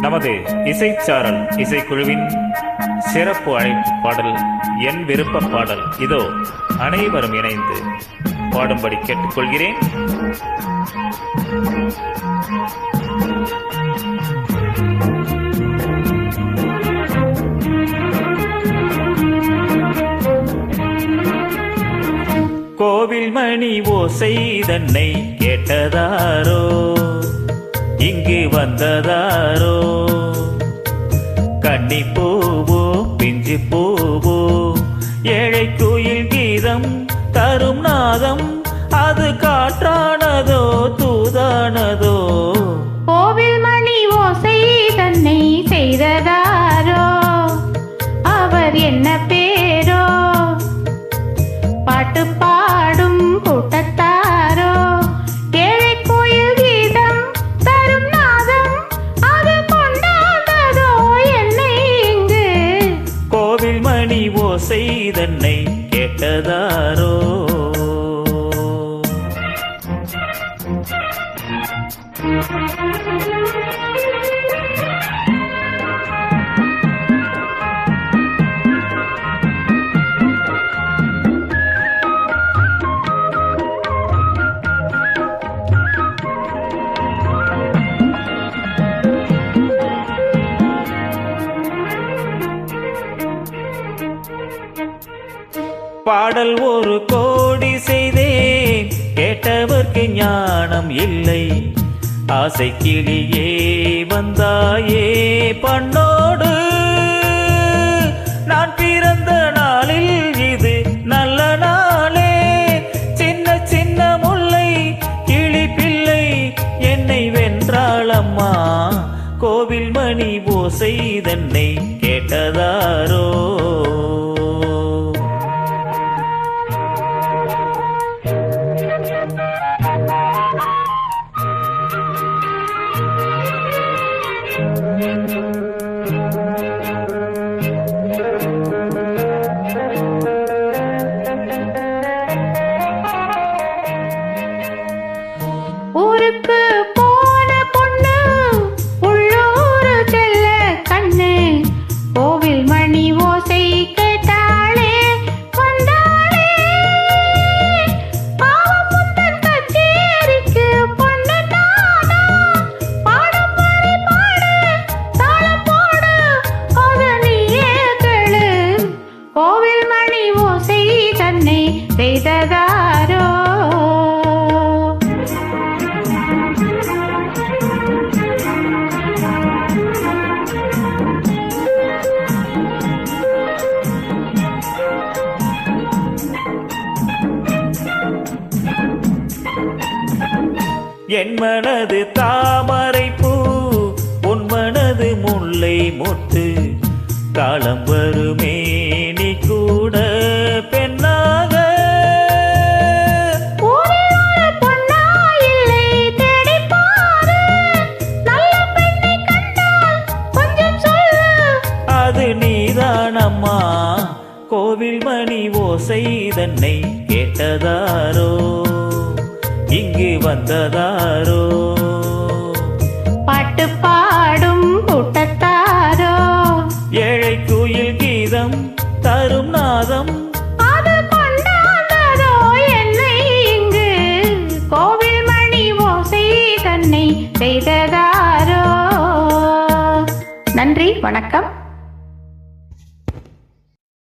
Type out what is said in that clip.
நமது இசைச்சாரல் இசைக்குழுவின் சிறப்பு அழைப்பு பாடல் என் விருப்ப பாடல். இதோ அனைவரும் இணைந்து பாடும்படி கேட்டுக்கொள்கிறேன். கோவில் மணி ஓசை தன்னை கேட்டதாரோ? இங்கு வந்ததாரோ? கன்னி பூவோ பிஞ்சு பூவோ? ஏழை குயில் கீதம் தரும் நாதம் மணி ஓசை தன்னை கேட்டதாரோ? பாடல் ஒரு கோடி செய்தேன். கேட்டவர்க்கு ஞானம் இல்லை. ஆசை கிளியே வந்தாயே பண்ணோடு. நான் பிறந்த நாளில் இது நல்ல நாளே. சின்ன சின்ன முல்லை கிளி பிள்ளை என்னை வென்றாளம்மா கோவில் மணி ஓசை தன்னை கேட்டதாரோ? என் மனது தாமரை பூ உன் மனது முல்லை மொட்டு. காலம் வருமே நீ கூட பெண்ணாக. அது நீதானம்மா கோவில் மணி ஓசை தன்னை கேட்டதாரோ? இங்கு வந்ததாரோ? பாட்டு பாடும் கூட்டத்தாரோ? ஏழை குயில் கீதம் தரும் நாதம். அது கொண்டாந்ததோ? என்னை இங்கு கோவில் மணி ஓசை தன்னை செய்ததாரோ? நன்றி வணக்கம்.